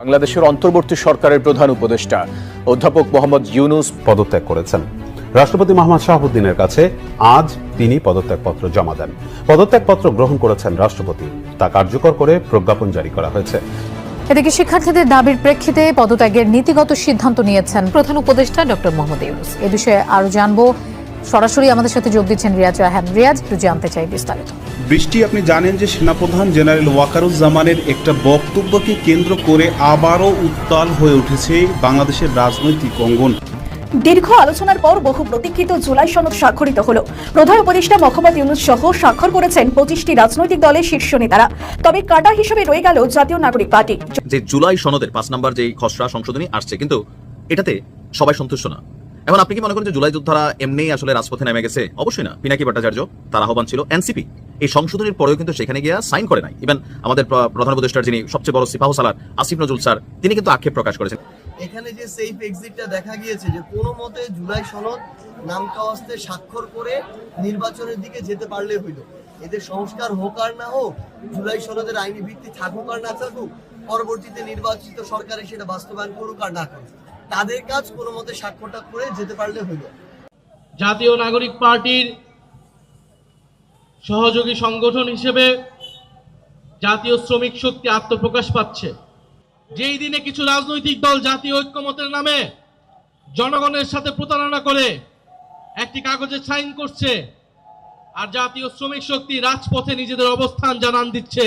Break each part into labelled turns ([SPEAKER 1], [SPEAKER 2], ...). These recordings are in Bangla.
[SPEAKER 1] বাংলাদেশের অন্তর্বর্তী সরকারের প্রধান উপদেষ্টা অধ্যাপক মোহাম্মদ ইউনুস
[SPEAKER 2] পদত্যাগ করেছেন। রাষ্ট্রপতি মোহাম্মদ শাহাবুদ্দিনের কাছে আজ তিনি পদত্যাগপত্র জমা দেন। পদত্যাগপত্র গ্রহণ করেছেন রাষ্ট্রপতি। তা কার্যকর করে প্রজ্ঞাপন জারি করা হয়েছে।
[SPEAKER 3] এদিকে শিক্ষার্থীদের দাবির প্রেক্ষিতে পদত্যাগের নীতিগত সিদ্ধান্ত নিয়েছেন প্রধান উপদেষ্টা ডক্টর মোহাম্মদ ইউনুস। এ বিষয়ে আরও জানব সরাসরি আমাদের সাথে যোগ দিচ্ছেন রিয়াজ রাহান রিয়াজ একটু জানতে চাই বিস্তারিত।
[SPEAKER 4] বৃষ্টি আপনি জানেন যে সেনাপ্রধান জেনারেল ওয়াকারুজ্জামানের একটা বক্তব্যকে কেন্দ্র করে আবারও উত্তাল হয়ে উঠেছে বাংলাদেশের রাজনৈতিক অঙ্গন।
[SPEAKER 5] দীর্ঘ আলোচনার পর বহু প্রতীক্ষিত জুলাই সনদ স্বাক্ষরিত হল। প্রধান উপদেষ্টা মোহাম্মদ ইউনুস সহ স্বাক্ষর করেছেন পঁচিশটি রাজনৈতিক দলের শীর্ষ নেতারা। তবে কাটা হিসেবে রয়ে গেল জাতীয় নাগরিক পার্টি।
[SPEAKER 6] যে জুলাই সনদের পাঁচ নাম্বার যে খসড়া সংশোধনী আসছে কিন্তু এটাতে সবাই সন্তুষ্ট না। এখন আপনি কি মনে করেন যে জুলাই যোদ্ধারা এমনিই আসলে রাজপথে নেমে গেছে? অবশ্যই না। পিনাকি ভট্টাচার্য তার আহ্বান ছিল এনসিপি। এই সংশোধনীর পরেও কিন্তু সেখানে গিয়ে সাইন করে নাই। ইভেন আমাদের প্রধান উপদেষ্টার যিনি সবচেয়ে বড় সিপাহ সালার আসিফ নজরুল স্যার, তিনি কিন্তু আক্ষেপ প্রকাশ করেছেন।
[SPEAKER 7] এখানে যে সেফ এক্সিটটা দেখা গিয়েছে যে কোনো মতে জুলাই সনদ নাম কাওয়াস্তে স্বাক্ষর করে নির্বাচনের দিকে যেতে পারলে হইল। এদের সংস্কার হোক আর না হোক, জুলাই সনদের আইনি ভিত্তি থাকুক আর না থাকুক, পরবর্তীতে নির্বাচিত সরকারে সেটা বাস্তবায়ন করুক আর না করুক। তাদের কাজ কোনো মতে স্বাক্ষরটা করে যেতে পারলে হইল।
[SPEAKER 8] জাতীয় নাগরিক পার্টির সহযোগী সংগঠন হিসেবে জাতীয় শ্রমিক শক্তি আত্মপ্রকাশ পাচ্ছে। যেই দিনে কিছু রাজনৈতিক দল জাতীয় ঐক্যমতের নামে জনগণের সাথে প্রতারণা করে একটি কাগজে সাইন করছে আর জাতীয় শ্রমিক শক্তি রাজপথে নিজেদের অবস্থান জানান দিচ্ছে।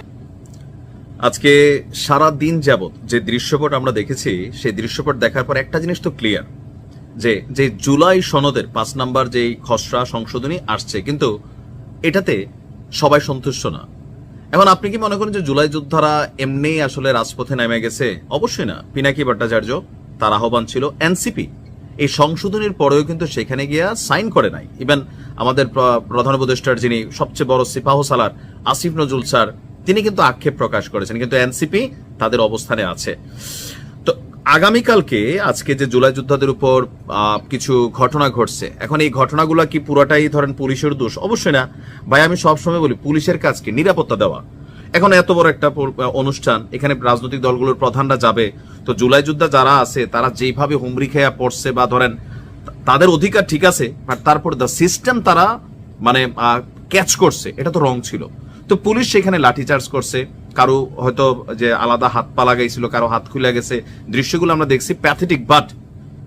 [SPEAKER 6] আজকে সারা দিন যাবত যে দৃশ্যপট আমরা দেখেছি, সেই দৃশ্যপট দেখার পর একটা জিনিস তো ক্লিয়ার যে যে জুলাই সনদের পাঁচ নাম্বার যেই খসড়া সংশোধনী আসছে, কিন্তু এটাতে সবাই সন্তুষ্ট না। এখন আপনি কি মনে করেন যে জুলাই যোদ্ধারা এমনিই আসলে রাজপথে নেমে গেছে? অবশ্যই না। পিনাকি ভট্টাচার্য, তার আহ্বান ছিল এনসিপি। এই সংশোধনীর পরেও কিন্তু সেখানে গিয়া সাইন করে নাই। ইভেন আমাদের প্রধান উপদেষ্টার যিনি সবচেয়ে বড় সিপাহ সালার আসিফ নজরুল স্যার তিনি কিন্তু আক্ষেপ প্রকাশ করেছেন, কিন্তু এনসিপি তাদের অবস্থানে আছে। তো আগামীকালকে, আজকে যে জুলাই যোদ্ধাদের উপর কিছু ঘটনা ঘটছে, এখন এই ঘটনাগুলো কি পুরোটাই ধরেন পুলিশের দোষ? অবশ্যই না। ভাই, আমি সবসময় বলি, পুলিশের কাজ কি? নিরাপত্তা দেওয়া। এখন এত বড় একটা অনুষ্ঠান, এখানে রাজনৈতিক দলগুলোর প্রধানরা যাবে, তো জুলাই যোদ্ধা যারা আছে, তারা যেভাবে হুমরি খেয়া পড়ছে বা ধরেন তাদের অধিকার ঠিক আছে বাট তারপর দ্য সিস্টেম তারা মানে ক্যাচ করছে, এটা তো রং ছিল। তো পুলিশ সেখানে লাঠিচার্জ করছে। কারও হয়তো যে আলাদা হাত পা লাগাইছিল, কারও হাত খুলে গেছে। দৃশ্যগুলো আমরা দেখছি প্যাথেটিক বাট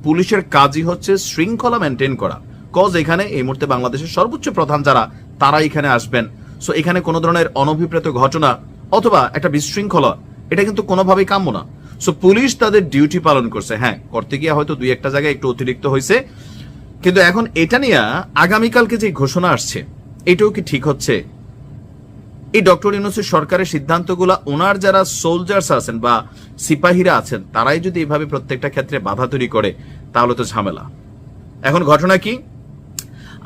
[SPEAKER 6] পুলিশের কাজই হচ্ছে শৃঙ্খলা মেনটেন করা। কজ এখানে এই মুহূর্তে বাংলাদেশের সর্বোচ্চ প্রধান যারা, তারা এখানে আসবেন। সো এখানে কোনো ধরনের অনভিপ্রেত ঘটনা অথবা একটা বিশৃঙ্খলা, এটা কিন্তু কোনোভাবেই কাম্য না। সো পুলিশ তাদের ডিউটি পালন করছে। হ্যাঁ করতে গিয়ে হয়তো দুই একটা জায়গায় একটু অতিরিক্ত হয়েছে। কিন্তু এখন এটা নিয়ে আগামীকালকে যে ঘোষণা আসছে, এটাও কি ঠিক হচ্ছে? এই ডক্টর ইউনুসের সরকারের সিদ্ধান্তগুলো ওনার যারা সোলজার্স আছেন বা সিপাহীরা আছেন, তারাই যদি এভাবে প্রত্যেকটা ক্ষেত্রে বাধা তৈরি করে, তাহলে তো ঝামেলা। এখন ঘটনা কি?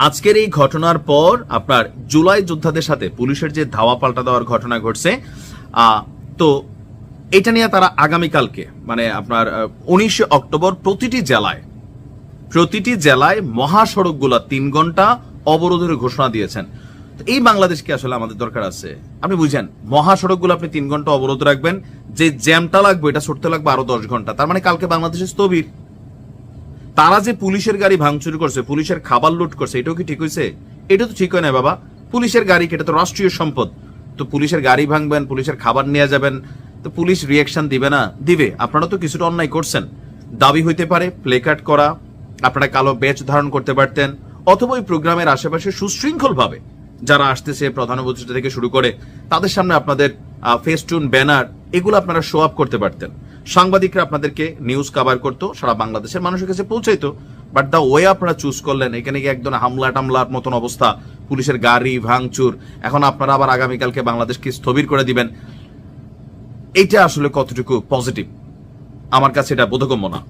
[SPEAKER 6] আজকের এই ঘটনার পর আপনার জুলাই যোদ্ধাদের সাথে পুলিশের যে ধাওয়া পাল্টা দেওয়ার ঘটনা ঘটছে তো এটা নিয়ে তারা আগামীকালকে মানে আপনার উনিশে অক্টোবর প্রতিটি জেলায় প্রতিটি জেলায় মহাসড়কগুলা তিন ঘণ্টা অবরোধের ঘোষণা দিয়েছেন। এই বাংলাদেশকে আসলে আমাদের দরকার আছে। আপনি বুঝেন, মহাসড়কগুলো আপনি তিন ঘণ্টা অবরোধ রাখবেন, যে জ্যামটা লাগবে, এটা ছুটতে লাগবে আরও দশ ঘণ্টা। তার মানে কালকে বাংলাদেশে স্থবির। তারা যে পুলিশের গাড়ি ভাঙচুর করছে, পুলিশের খাবার লুট করছে, এটাও কি ঠিক হয়েছে? এটা তো ঠিক হয় না বাবা। পুলিশের গাড়ি এটা তো রাষ্ট্রীয় সম্পদ। তো পুলিশের গাড়ি ভাঙবেন, পুলিশের খাবার নিয়ে যাবেন, তো পুলিশ রিয়াকশন দিবে না? দিবে। আপনারা তো কিছুটা অন্যায় করছেন। দাবি হইতে পারে প্লে কার্ড করা, আপনারা কালো ব্যাচ ধারণ করতে পারতেন, অথবা ওই প্রোগ্রামের আশেপাশে সুশৃঙ্খল ভাবে যারা আসতেছে প্রধান উপদেষ্টা থেকে শুরু করে, তাদের সামনে আপনাদের ফেস্টুন, ব্যানার, এগুলো আপনারা শো আপ করতে পারতেন। সাংবাদিকরা আপনাদেরকে নিউজ কভার করতো, সারা বাংলাদেশের মানুষের কাছে পৌঁছাইতো বাট দা ওয়ে আপনারা চুজ করলেন, এখানে গিয়ে একদম হামলা টামলার মতন অবস্থা, পুলিশের গাড়ি, ভাঙচুর, এখন আপনারা আবার আগামীকালকে বাংলাদেশকে স্থবির করে দিবেন। এইটা আসলে কতটুকু পজিটিভ আমার কাছে এটা বোধগম্য না।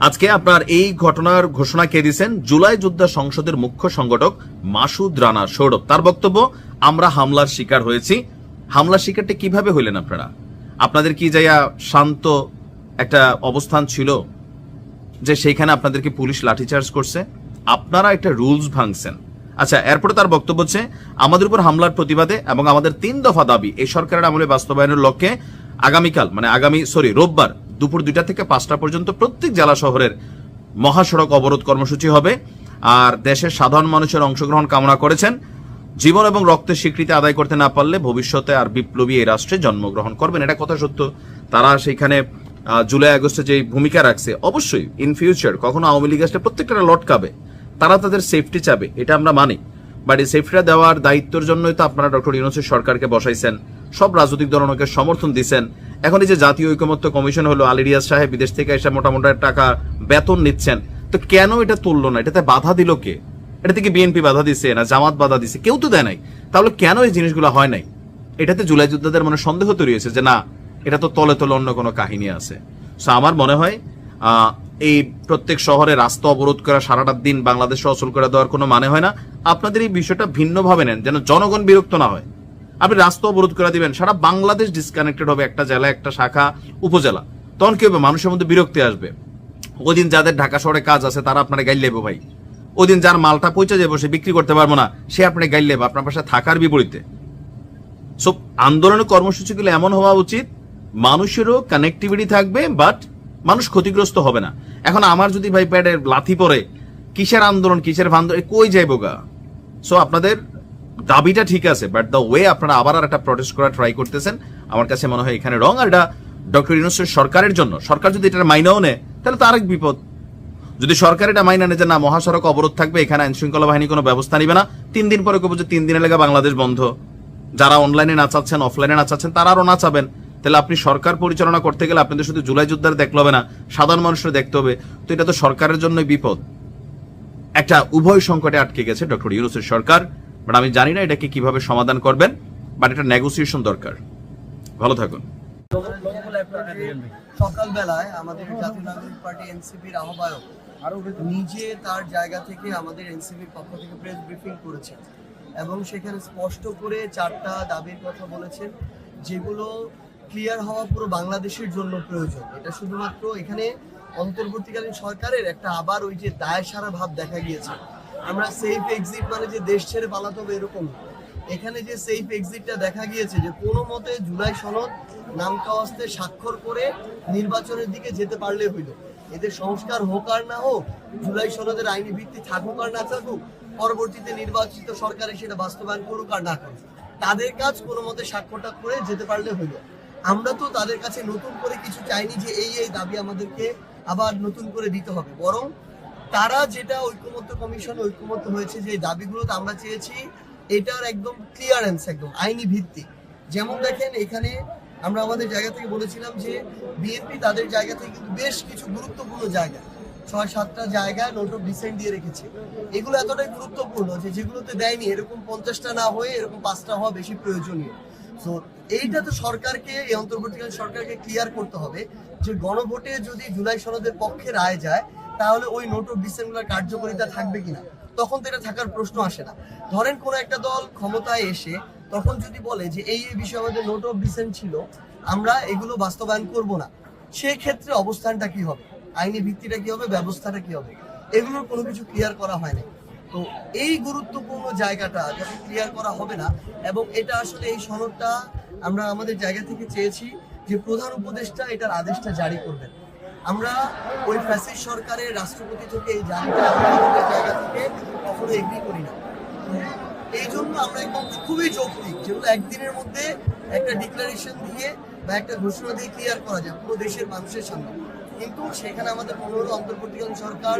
[SPEAKER 6] আজকে আপনার এই ঘটনার ঘোষণা কে দিয়েছেন? জুলাই যোদ্ধা সংসদের মুখ্য সংগঠক মাসুদ রানা সৌরভ। তার বক্তব্য, আমরা হামলার শিকার হয়েছি। হামলার শিকারটা কীভাবে হইলেন আপনারা? আপনাদের কি যাইয়া শান্ত একটা অবস্থান ছিল? যে সেইখানে আপনাদেরকে পুলিশ লাঠিচার্জ করছে? আপনারা একটা রুলস ভাঙছেন। আচ্ছা এরপরে তার বক্তব্য হচ্ছে, আমাদের উপর হামলার প্রতিবাদে এবং আমাদের তিন দফা দাবি, এই সরকারের আমলে বাস্তবায়নের লক্ষ্যে আগামীকাল মানে আগামী সরি রোববার দুপুর দুইটা থেকে পাঁচটা পর্যন্ত প্রত্যেক জেলা শহরের মহাসড়ক অবরোধ কর্মসূচি হবে। আর দেশের সাধারণ মানুষের অংশগ্রহণ কামনা করেছেন। জীবন এবং রক্তের স্বীকৃতি আদায় করতে না পারলে ভবিষ্যতে আর বিপ্লবী এই রাষ্ট্রে জন্মগ্রহণ করবেন। এটা কথা সত্য। তারা সেইখানে জুলাই আগস্টে যে ভূমিকা রাখছে, অবশ্যই ইন ফিউচার কখনো আওয়ামী লীগ আসলে প্রত্যেকটা লটকাবে। তারা তাদের সেফটি চাবে, এটা আমরা মানি। বাট এই সেফটিটা দেওয়ার দায়িত্বের জন্যই তো আপনারা ডক্টর ইউনুসের সরকারকে বসাইছেন। সব রাজনৈতিক দল ওনাকে সমর্থন দিচ্ছেন এখন এই যে জাতীয় ঐকমত্য কমিশন হলো আলিরিয়াস সাহেব, বিদেশ থেকে এসে মোটামুটি টাকা বেতন নিচ্ছেন। তো কেন এটা তুললো না? এটাতে বাধা দিল কে? এটা থেকে বিএনপি বাধা দিছে না জামাত বাধা দিছে? কেউ তো দেয় নাই। তাহলে কেন এই জিনিসগুলো হয় নাই? এটাতে জুলাই যোদ্ধাদের মনে সন্দেহ তৈরি হয়েছে যে, না, এটা তো তলে তলে অন্য কোনো কাহিনী আছে। সো আমার মনে হয় এই প্রত্যেক শহরে রাস্তা অবরোধ করা, সারাটা দিন বাংলাদেশ অচল করে দেওয়ার কোনো মানে হয় না। আপনাদের এই বিষয়টা ভিন্নভাবে নেন, যেন জনগণ বিরক্ত না হয়। আপনি রাস্তা অবরোধ করে দিবেন। সারা বাংলাদেশ ডিসকানেক্টেড হবে একটা জেলা একটা শাখা, উপজেলা। তখন কি হবে? মানুষের মধ্যে বিরক্তি আসবে। ওদিন যাদের ঢাকা শহরে কাজ আছে, তারা আপনারা গাইল লেবো ভাই। ওদিন যার মালটা পৌঁছে যাব, সে বিক্রি করতে পারব না, সে আপনি গাইল লেবে, আপনার পাশে থাকার বিপরীতে। সো আন্দোলনের কর্মসূচিগুলো এমন হওয়া উচিত, মানুষেরও কানেক্টিভিটি থাকবে বাট মানুষ ক্ষতিগ্রস্ত হবে না। এখন আমার যদি ভাই প্যাডে লাথি পরে কিসের আন্দোলন কিসের আন্দোলন কই যাইবো গা? সো আপনাদের দাবিটা ঠিক আছে বাট দ্য ওয়ে আপনারা আবার আর একটা প্রটেস্ট করা ট্রাই করতেছেন, আমার কাছে মনে হয় এখানে রং আর এটা ডক্টর ইউনুসের সরকারের জন্য। সরকার যদি এটা মাইনাও নেয়, তাহলে তো আরেক বিপদ। যদি সরকার এটা মাইনা নেয় যে না, মহাসড়ক অবরোধ থাকবে, এখানে আইন শৃঙ্খলা বাহিনী কোনো ব্যবস্থা নিবে না, তিন দিন পরে কবে যে তিন দিনের লেগে বাংলাদেশ বন্ধ। যারা অনলাইনে নাচাচ্ছেন অফলাইনে নাচাচ্ছেন তারা আরও নাচাবেন তাহলে আপনি সরকার পরিচালনা করতে গেলে আপনাদের শুধু জুলাই যোদ্ধার দেখতে হবে না, সাধারণ মানুষের দেখতে হবে। তো এটা তো সরকারের জন্যই বিপদ। একটা উভয় সংকটে আটকে গেছে ডক্টর ইউনুসের সরকার। বাট আমি জানি না এটাকে কীভাবে সমাধান করবেন, বাট এটা নেগোসিয়েশন দরকার। ভালো থাকুন।
[SPEAKER 7] সকালবেলায় আমাদের জাতীয় নাগরিক পার্টি এনসিপির আহ্বায়ক নিজে তার জায়গা থেকে আমাদের এনসিপির পক্ষ থেকে প্রেস ব্রিফিং করেছেন এবং সেখানে স্পষ্ট করে চারটা দাবির কথা বলেছেন, যেগুলো ক্লিয়ার হওয়া পুরো বাংলাদেশের জন্য প্রয়োজন। এটা শুধুমাত্র এখানে অন্তর্বর্তীকালীন সরকারের একটা আবার ওই যে দায় সারা ভাব দেখা গিয়েছে। আমরা সেফ এক্সিট মানে যে দেশ ছেড়ে পালাতে হবে এরকম এখানে যে সেফ এক্সিটটা দেখা গিয়েছে যে কোনো মতে জুলাই সনদ কাওয়াস্তে স্বাক্ষর করে নির্বাচনের দিকে যেতে পারলে হইল। এদের সংস্কার হোক আর না হোক, জুলাই সনদের আইনি ভিত্তি থাকুক আর না থাকুক, পরবর্তীতে নির্বাচিত সরকারে সেটা বাস্তবায়ন করুক আর না করুক। তাদের কাজ কোনো মতে স্বাক্ষরটা করে যেতে পারলে হইল। আমরা তো তাদের কাছে নতুন করে কিছু চাইনি যে এই এই দাবি আমাদেরকে আবার নতুন করে দিতে হবে। বরং তারা যেটা ঐক্যমত্য কমিশন ঐক্যমত্য হয়েছে যে দাবিগুলো আমরা চেয়েছি, এটার একদম ক্লিয়ারেন্স একদম আইনি ভিত্তি। যেমন দেখেন এখানে আমরা আমাদের জায়গা থেকে বলেছিলাম যে বিএনপি তাদের জায়গা থেকে কিন্তু বেশ কিছু গুরুত্বপূর্ণ জায়গা, ছয়, সাতটা জায়গায় নোট অফ ডিসেন্ট দিয়ে রেখেছে। এগুলো এতটাই গুরুত্বপূর্ণ যে যেগুলোতে দেয়নি, এরকম পঞ্চাশটা না হয়ে এরকম পাঁচটা হওয়া বেশি প্রয়োজনীয়। তো এইটা তো সরকারকে, এই অন্তর্বর্তীকালীন সরকারকে ক্লিয়ার করতে হবে যে গণভোটে যদি জুলাই সনদের পক্ষে রায় যায় তাহলে ওই নোট অফ ডিসেম্বর কার্যকারিতা থাকবে কিনা? তখন তো এটা থাকার প্রশ্ন আসে না। ধরেন কোন একটা দল ক্ষমতায় এসে তখন যদি বলে যে এই এই বিষয়ে আমাদের নোট অফ ডিসেন্ট ছিল, আমরা এগুলো বাস্তবায়ন করব না সেই ক্ষেত্রে অবস্থানটা কি হবে? আইনি ভিত্তিটা কি হবে? ব্যবস্থাটা কি হবে? এগুলোর কোনো কিছু ক্লিয়ার করা হয় না তো এই গুরুত্বপূর্ণ জায়গাটা যখন ক্লিয়ার করা হবে না, এবং এটা আসলে এই সনদটা আমরা আমাদের জায়গা থেকে চেয়েছি যে প্রধান উপদেষ্টা এটার আদেশটা জারি করবেন। আমরা ওই ফ্যাসিস সরকারের রাষ্ট্রপতি থেকে এই জারিটা আমাদের জায়গা থেকে কখনো এগ্রি করি না। এই জন্য আমরা একদম খুবই যৌক্তিক যেগুলো একদিনের মধ্যে একটা ডিক্লারেশন দিয়ে বা একটা ঘোষণা দিয়ে ক্লিয়ার করা যায় পুরো দেশের মানুষের সামনে। কিন্তু সেখানে আমাদের মনে হলো অন্তর্বর্তীকালীন সরকার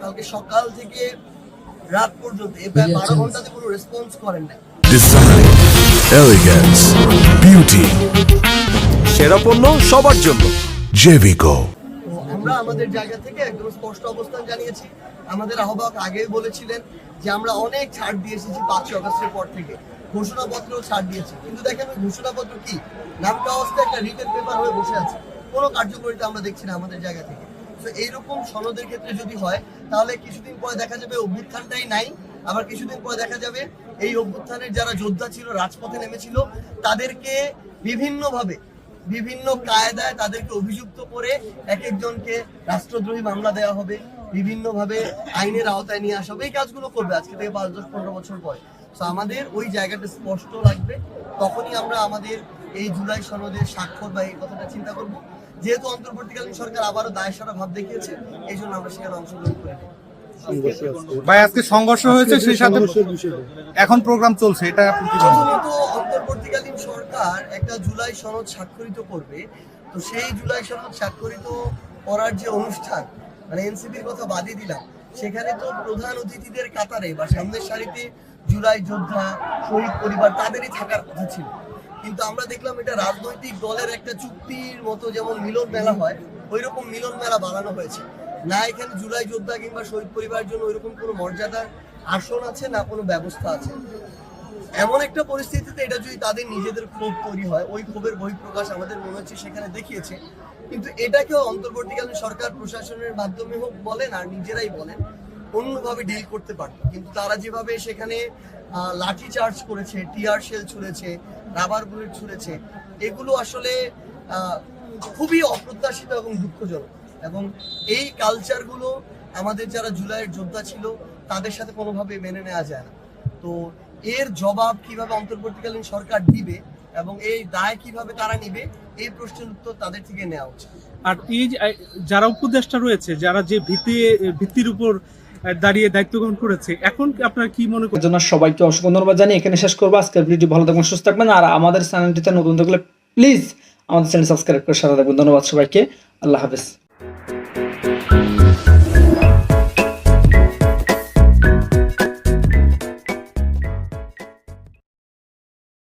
[SPEAKER 7] কালকে সকাল থেকে রাত পর্যন্ত এ প্রায় বারো ঘন্টাতে কোনো রেসপন্স করেন না
[SPEAKER 9] Design, elegance, beauty,
[SPEAKER 1] সেরা পণ্য সবার জন্য।
[SPEAKER 9] Jevico.
[SPEAKER 7] আমরা আমাদের জায়গা থেকে একদম স্পষ্ট অবস্থান জানিয়েছি। আমাদের আহ্বায়ক আগেই বলেছিলেন যে আমরা অনেক ছাড় দিয়ে এসেছি পাঁচই অগস্টের পর থেকে। ঘোষণাপত্রেও ছাড় দিয়েছি। কিন্তু দেখেন, ঘোষণাপত্র কি? নামটা অবস্থায় একটা রিটেন পেপার হয়ে বসে আছে। কোনো কার্যকরিতা আমরা দেখছি না আমাদের জায়গা থেকে। তো এইরকম সনদের ক্ষেত্রে যদি হয়, তাহলে কিছুদিন পরে দেখা যাবে অভ্যুত্থানটাই নাই। আবার কিছুদিন পরে দেখা যাবে এই অভ্যুত্থানের যারা যোদ্ধা ছিল, রাজপথে নেমেছিল, তাদেরকে বিভিন্নভাবে বিভিন্ন কায়দায় তাদেরকে অভিযুক্ত করে এক একজনকে রাষ্ট্রদ্রোহী মামলা দেওয়া হবে বিভিন্নভাবে আইনের আওতায় নিয়ে আসা হবে। এই কাজগুলো করবে আজকে থেকে পাঁচ দশ পনেরো বছর পরে। তো আমাদের ওই জায়গাটা স্পষ্ট লাগবে। তখনই আমরা আমাদের এই জুলাই সনদের স্বাক্ষর বা এই কথাটা চিন্তা করব। যেহেতু অন্তর্বর্তীকালীন সরকার আবারও দায়সারা ভাব দেখিয়েছে এই জন্য আমরা সেখানে অংশগ্রহণ করে
[SPEAKER 10] ভাই আজকে সংঘর্ষ হয়েছে সেই সাথে এখন প্রোগ্রাম চলছে এটা
[SPEAKER 7] অন্তর্বর্তীকালীন সরকার একটা জুলাই সনদ স্বাক্ষরিত করবে। তো সেই জুলাই সনদ স্বাক্ষরিত করার যে অনুষ্ঠান মানে এনসিপির কথা বাদই দিলাম, সেখানে তো প্রধান অতিথিদের কাতারে বা সামনের সারিতে জুলাই যোদ্ধা, শহীদ পরিবার তাদেরই থাকার কথা ছিল। কিন্তু আমরা দেখলাম এটা রাজনৈতিক দলের একটা চুক্তির মতো যেমন মিলন মেলা হয় ওই রকম মিলন মেলা বানানো হয়েছে। না এখানে জুলাই যোদ্ধা কিংবা শহীদ পরিবারের জন্য ওইরকম কোনো মর্যাদার আসন আছে, না কোনো ব্যবস্থা আছে। এমন একটা পরিস্থিতিতে এটা যদি তাদের নিজেদের ক্ষোভ তৈরি হয়, ওই ক্ষোভের বহিঃপ্রকাশ আমাদের মনে হচ্ছে সেখানে দেখিয়েছে। কিন্তু এটাকেও অন্তর্বর্তীকালীন সরকার প্রশাসনের মাধ্যমে হোক বলেন আর নিজেরাই বলেন, অন্যভাবে ডিল করতে পারত। কিন্তু তারা যেভাবে সেখানে লাঠি চার্জ করেছে টিয়ার শেল ছুঁড়েছে রাবার বুলেট ছুঁড়েছে, এগুলো আসলে খুবই অপ্রত্যাশিত এবং দুঃখজনক। এবং এই কালচারগুলো আমাদের যারা জুলাইয়ের যোদ্ধা ছিল, তাদের সাথে কোনোভাবে মেনে নেওয়া যায় না। তো এর জবাব কীভাবে অন্তর্বর্তীকালীন সরকার দিবে এবং এই দায় কীভাবে তারা নিবে এই প্রশ্নের উত্তর তাদের থেকে নেওয়া উচিত।
[SPEAKER 11] আর এই যারা উপদেষ্টা রয়েছে যারা যে ভিত্তি ভিত্তির উপর দাঁড়িয়ে দায়িত্ব গ্রহণ করেছে এখন আপনার কি মনে
[SPEAKER 12] করেন? জন্য সবাইকে অসংখ্য ধন্যবাদ জানিয়ে এখানে শেষ করব। আজকের ভিডিও ভালো থাকবেন সুস্থ থাকবেন আর আমাদের চ্যানেলটিতে নতুন থাকলে প্লিজ আমাদের চ্যানেল সাবস্ক্রাইব করে সাথে থাকবেন। ধন্যবাদ সবাইকে আল্লাহ হাফেজ।